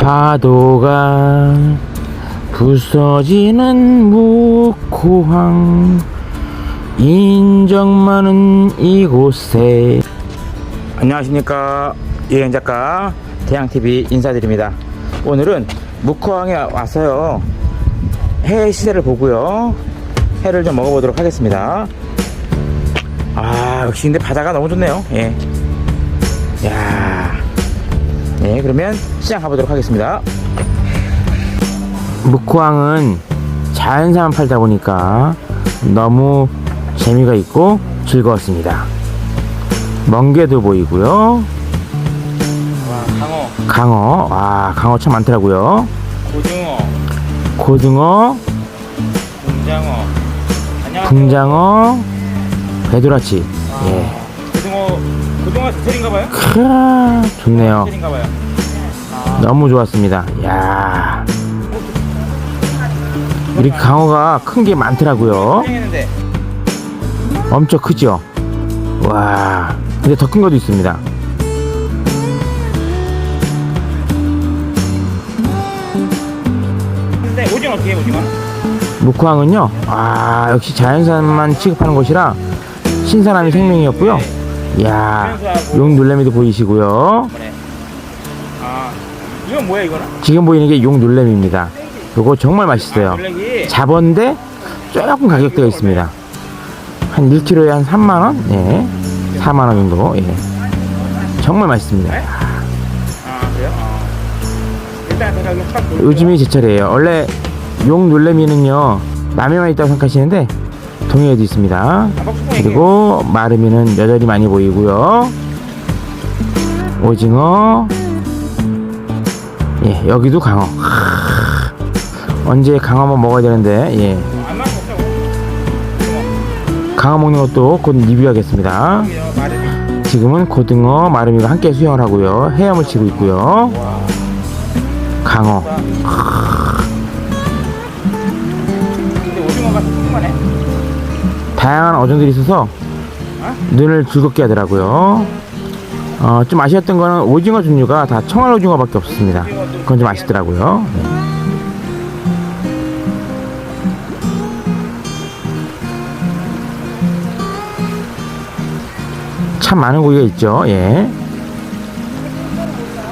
파도가 부서지는 묵호항 인정 많은 이곳에. 안녕하십니까. 여행 작가 대양TV 인사드립니다. 오늘은 묵호항에 왔어요. 해 시세를 보고요. 해를 좀 먹어보도록 하겠습니다. 아 역시 근데 바다가 너무 좋네요. 예. 야 네, 그러면 시장 가보도록 하겠습니다. 묵호항은 자연산만 팔다 보니까 너무 재미가 있고 즐거웠습니다. 멍게도 보이고요. 와, 강어, 강어, 와, 강어 참 많더라고요. 고등어, 고등어, 붕장어. 안녕하세요. 붕장어, 배도라치. 아, 예. 고등어, 스텔인가봐요? 크아, 좋네요. 스텔인가봐요. 아, 너무 좋았습니다. 야 이렇게 강어가 큰 게 많더라고요. 했는데 엄청 크죠? 와, 근데 더 큰 것도 있습니다. 근데 오징어 어떻게 해, 오징어? 묵황은요, 아, 역시 자연산만 취급하는 곳이라 신선함이 생명이었고요. 이 야, 용 놀래미도 보이시고요. 아, 이건 뭐야, 이거는? 지금 보이는 게용 놀래미입니다. 요거 정말 아, 맛있어요. 블랙이. 잡어인데 조금 가격대가 있습니다. 한 1kg에 한 3만 원? 예. 4만 원 정도. 예. 정말 맛있습니다. 아, 그래요? 아. 일단 제가 이거 딱 볼게요. 요즘이 제철이에요. 원래 용 놀래미는요, 남해만 있다고 생각하시는데, 동해에도 있습니다. 그리고 마르미는 여전히 많이 보이고요. 오징어. 예, 여기도 강어. 하, 언제 강어 한번 먹어야 되는데, 예. 강어 먹는 것도 곧 리뷰하겠습니다. 지금은 고등어, 마르미가 함께 수영을 하고요. 헤엄을 치고 있고요. 와. 강어. 근 다양한 어종들이 있어서 눈을 즐겁게 하더라고요. 어, 좀 아쉬웠던 거는 오징어 종류가 다 청알 오징어밖에 없었습니다. 그건 좀 아쉽더라고요. 네. 참 많은 고기가 있죠. 예.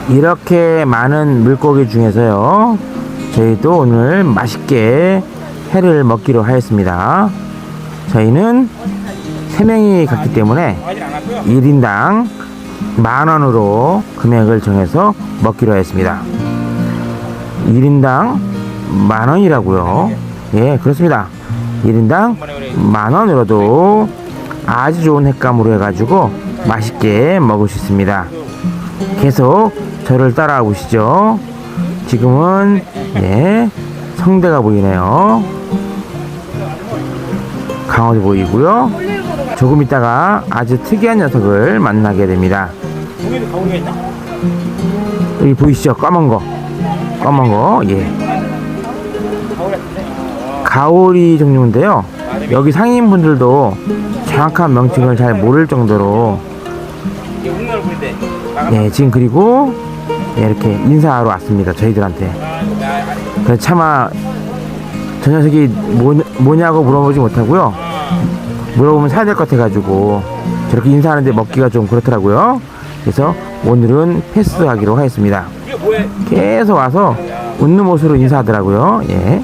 이렇게 많은 물고기 중에서요. 저희도 오늘 맛있게 회를 먹기로 하였습니다. 저희는 3명이 갔기 때문에 하진 않았고요. 1인당 만 원으로 금액을 정해서 먹기로 했습니다. 1인당 만 원이라고요. 예, 그렇습니다. 1인당 만 원으로도 아주 좋은 횟감으로 해가지고 맛있게 먹을 수 있습니다. 계속 저를 따라와 보시죠. 지금은 예, 성대가 보이네요. 강어도 보이고요. 조금 있다가 아주 특이한 녀석을 만나게 됩니다. 여기 보이시죠? 검은 거. 검은 거. 예. 가오리 종류인데요. 여기 상인분들도 정확한 명칭을 잘 모를 정도로. 예, 지금 그리고 예, 이렇게 인사하러 왔습니다. 저희들한테. 아, 나, 그래서 차마 저 녀석이 뭐, 뭐냐고 물어보지 못하고요. 아, 물어보면 사야 될 것 같아가지고 저렇게 인사하는데 먹기가 좀 그렇더라고요. 그래서 오늘은 패스하기로 하였습니다. 계속 와서 웃는 모습으로 인사하더라고요. 예.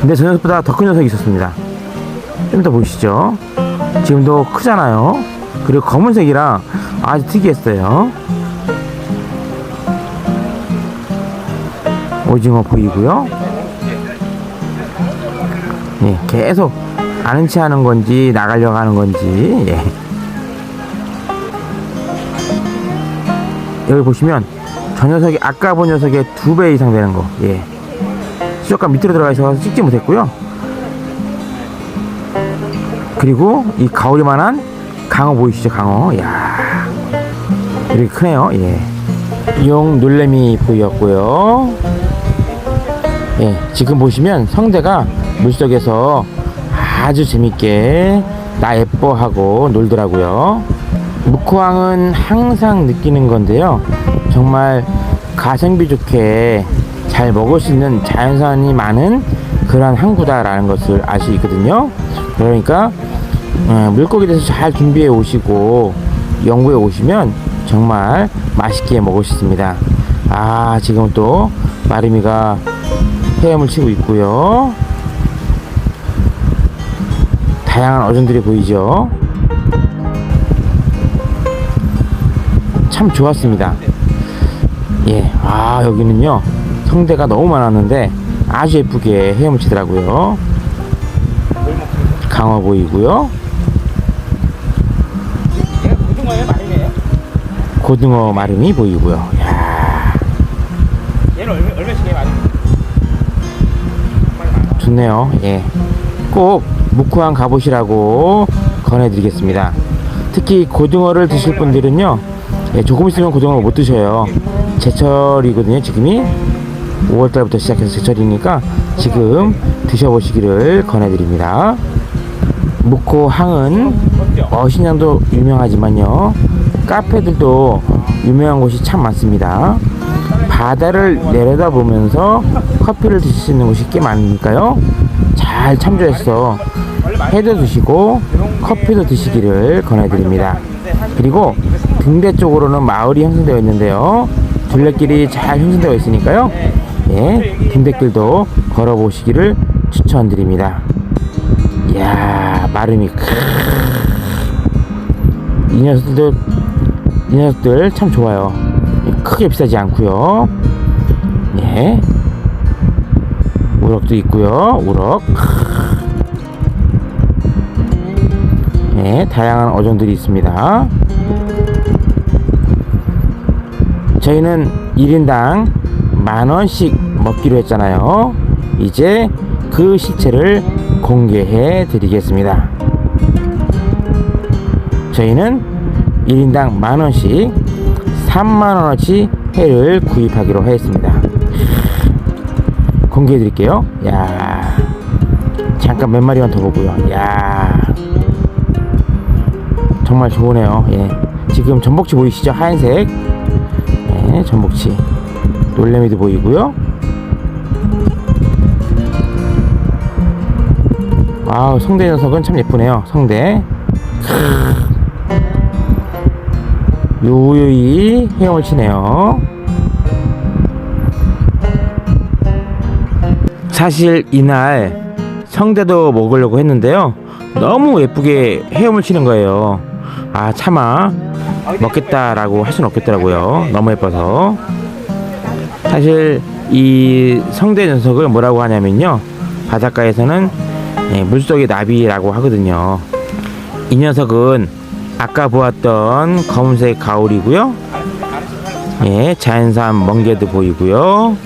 근데 저 녀석보다 더 큰 녀석이 있었습니다. 좀 더 보시죠. 지금도 크잖아요. 그리고 검은색이라 아주 특이했어요. 오징어 보이고요. 예, 계속 아는 체 하는 건지 나가려고 하는 건지 예. 여기 보시면 저 녀석이 아까 본 녀석의 두 배 이상 되는 거 예. 수족관 밑으로 들어가 있어서 찍지 못했고요 그리고 이 가오리만한 강어 보이시죠 강어 야 이렇게 크네요 예. 용 놀래미 보였고요 예, 지금 보시면 성대가 물속에서 아주 재밌게 나 예뻐하고 놀더라고요. 묵호항은 항상 느끼는 건데요. 정말 가성비 좋게 잘 먹을 수 있는 자연산이 많은 그러한 항구다라는 것을 알 수 있거든요. 그러니까 어, 물고기에 대해서 잘 준비해 오시고 연구해 오시면 정말 맛있게 먹을 수 있습니다. 아 지금 또 마름이가 헤엄을 치고 있고요. 다양한 어종들이 보이죠. 참 좋았습니다. 예, 아 여기는요 성대가 너무 많았는데 아주 예쁘게 헤엄을 치더라고요. 강어 보이고요. 고등어 마름이 보이고요. 야 얘는 얼마, 얼마씩이에요, 마리? 정말 많아. 좋네요. 예, 꼭 묵호항 가보시라고 권해드리겠습니다. 특히 고등어를 드실 분들은요, 예, 조금 있으면 고등어 못 드셔요. 제철이거든요, 지금이. 5월달부터 시작해서 제철이니까 지금 드셔보시기를 권해드립니다. 묵호항은? 어신양도 유명하지만요 카페들도 유명한 곳이 참 많습니다 바다를 내려다보면서 커피를 드실 수 있는 곳이 꽤 많으니까요 잘 참조해서 회도 드시고 커피도 드시기를 권해드립니다. 그리고 등대 쪽으로는 마을이 형성되어 있는데요. 둘레길이 잘 형성되어 있으니까요. 예 등대길도 걸어보시기를 추천드립니다. 이야 마름이 크. 이 녀석들도 이 녀석들 참 좋아요. 크게 비싸지 않고요. 예 우럭도 있고요. 우럭. 예 다양한 어종들이 있습니다. 저희는 1인당 만 원씩 먹기로 했잖아요. 이제 그 실체를 공개해 드리겠습니다. 저희는 1인당 만 원씩 3만 원어치 회를 구입하기로 했습니다 공개해 드릴게요. 야 잠깐 몇 마리만 더 보고요. 야 정말 좋으네요. 예. 지금 전복치 보이시죠? 하얀색. 예, 전복치. 놀래미도 보이고요. 아우 성대 녀석은 참 예쁘네요. 성대. 요요이 헤엄을 치네요. 사실 이날 성대도 먹으려고 했는데요. 너무 예쁘게 헤엄을 치는 거예요. 아, 차마 먹겠다라고 할 수는 없겠더라고요. 너무 예뻐서. 사실 이 성대 녀석을 뭐라고 하냐면요. 바닷가에서는 예, 물속의 나비라고 하거든요. 이 녀석은 아까 보았던 검은색 가오리고요. 예, 자연산 멍게도 보이고요.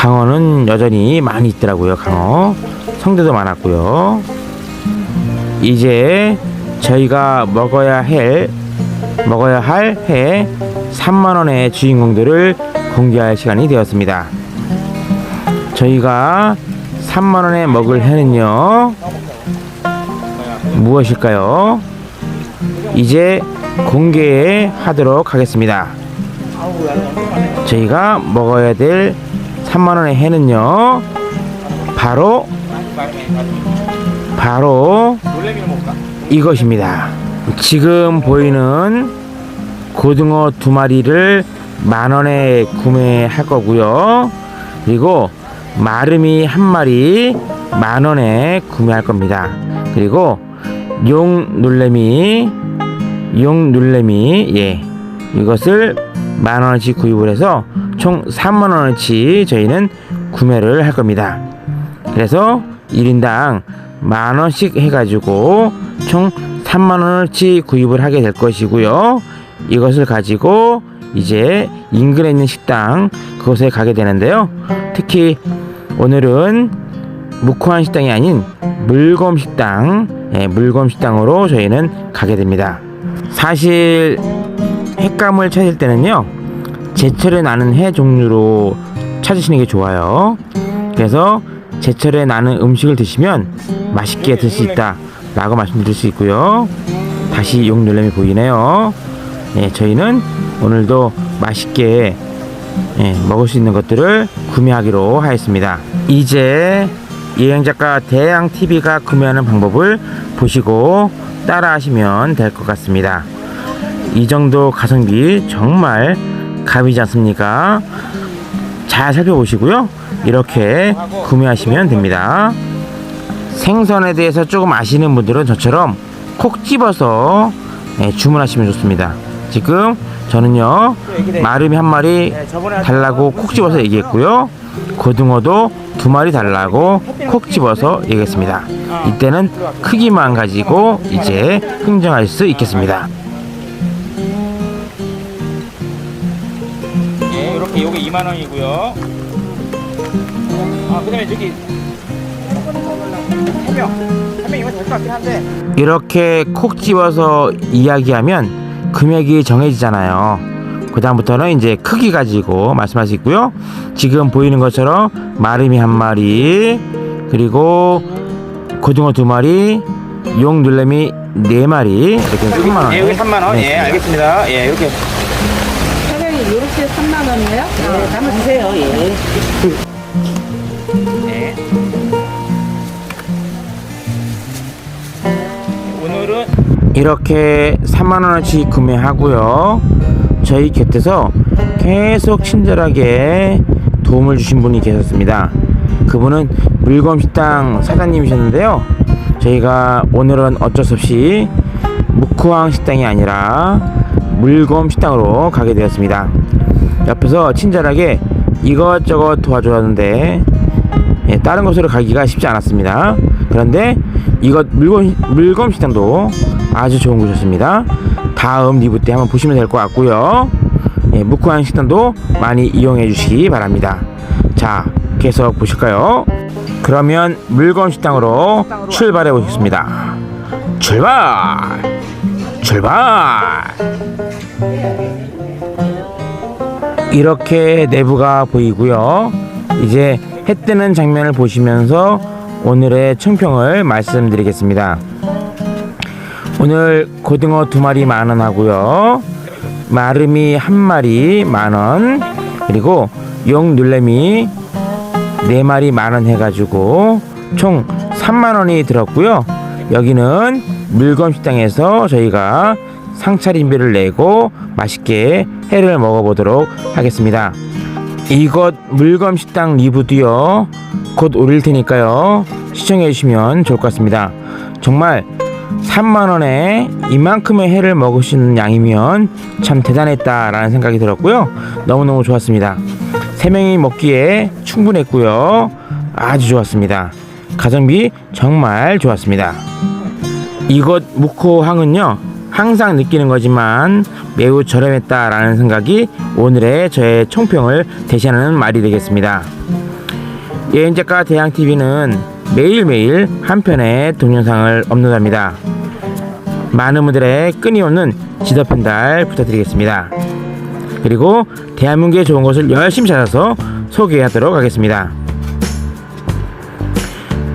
강어는 여전히 많이 있더라고요. 강어 성대도 많았고요. 이제 저희가 먹어야 할 먹어야 할 해 3만 원의 주인공들을 공개할 시간이 되었습니다. 저희가 3만 원에 먹을 해는요. 무엇일까요? 이제 공개하도록 하겠습니다. 저희가 먹어야 될 3만원의 해는요, 바로, 바로? 이것입니다. 지금 보이는 고등어 두 마리를 만원에 구매할 거고요. 그리고 마름이 한 마리 만원에 구매할 겁니다. 그리고 용 놀래미 용 놀래미 예 이것을 만 원어치 구입을 해서 총 3만 원어치 저희는 구매를 할 겁니다. 그래서 1인당 만 원씩 해가지고 총 3만 원어치 구입을 하게 될 것이고요. 이것을 가지고 이제 인근에 있는 식당 그곳에 가게 되는데요. 특히 오늘은 묵호한 식당이 아닌 물검 식당, 예, 물검 식당으로 저희는 가게 됩니다. 사실 횟감을 찾을 때는요, 제철에 나는 해 종류로 찾으시는 게 좋아요. 그래서 제철에 나는 음식을 드시면 맛있게 드실 수 있다 라고 말씀드릴 수 있고요. 다시 용 놀래미 보이네요. 예, 저희는 오늘도 맛있게 예, 먹을 수 있는 것들을 구매하기로 하였습니다. 이제 여행작가 대양 TV가 구매하는 방법을 보시고 따라 하시면 될 것 같습니다. 이 정도 가성비 정말 갑이지 않습니까? 잘 살펴보시고요. 이렇게 구매하시면 됩니다. 생선에 대해서 조금 아시는 분들은 저처럼 콕 집어서 예, 주문하시면 좋습니다. 지금 저는요 마름이 한 마리 달라고 콕 집어서 얘기했고요. 고등어도 두 마리 달라고 콕 집어서 얘기했습니다. 이때는 크기만 가지고 이제 흥정할 수 있겠습니다. 예, 요게 2만 원이고요. 아, 그다음에 저기 해명, 해명이면 될것 같긴 한데. 이렇게 콕 집어서 이야기하면 금액이 정해지잖아요. 그 다음부터는 이제 크기 가지고 말씀할 수 있고요. 지금 보이는 것처럼 마름이 한 마리, 그리고 고등어 두 마리, 용 눌레미 네 마리 이렇게 3만 원. 예, 여기 3만 원. 예, 알겠습니다. 예, 이렇게. 이렇게 3만 원이에요? 네, 담아주세요. 예. 네. 오늘은 이렇게 3만 원어치 구매하고요. 저희 곁에서 계속 친절하게 도움을 주신 분이 계셨습니다. 그분은 물건 식당 사장님이셨는데요. 저희가 오늘은 어쩔 수 없이 묵호항 식당이 아니라 물검 식당으로 가게 되었습니다. 옆에서 친절하게 이것저것 도와주었는데 예, 다른 곳으로 가기가 쉽지 않았습니다. 그런데 이것 물건 물건 식당도 아주 좋은 곳이었습니다. 다음 리뷰 때 한번 보시면 될 것 같고요. 예, 묵구한 식당도 많이 이용해 주시기 바랍니다. 자, 계속 보실까요? 그러면 물건 식당으로 출발해 보겠습니다. 출발! 출발! 이렇게 내부가 보이고요. 이제 해 뜨는 장면을 보시면서 오늘의 총평을 말씀드리겠습니다. 오늘 고등어 두 마리 만 원 하고요. 마름이 한 마리 만 원. 그리고 용 눌레미 네 마리 만 원 해가지고 총 3만 원이 들었고요. 여기는 물건 식당에서 저희가 상차림비를 내고 맛있게 회를 먹어보도록 하겠습니다. 이것 물건 식당 리뷰도요 곧 올릴 테니까요 시청해 주시면 좋을 것 같습니다. 정말 3만 원에 이만큼의 회를 먹으시는 양이면 참 대단했다라는 생각이 들었고요. 너무너무 좋았습니다. 세 명이 먹기에 충분했고요. 아주 좋았습니다. 가성비 정말 좋았습니다. 이곳 묵호항은요 항상 느끼는 거지만 매우 저렴했다라는 생각이 오늘의 저의 총평을 대신하는 말이 되겠습니다. 여행작가 대양TV는 매일매일 한 편의 동영상을 업로드합니다. 많은 분들의 끊임없는 지도 편달 부탁드리겠습니다. 그리고 대한민국의 좋은 것을 열심히 찾아서 소개하도록 하겠습니다.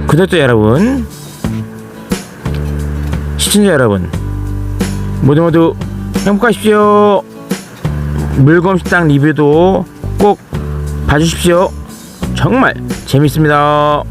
구독자 여러분, 시청자 여러분, 모두 모두 행복하십시오. 물건식당 리뷰도 꼭 봐주십시오. 정말 재밌습니다.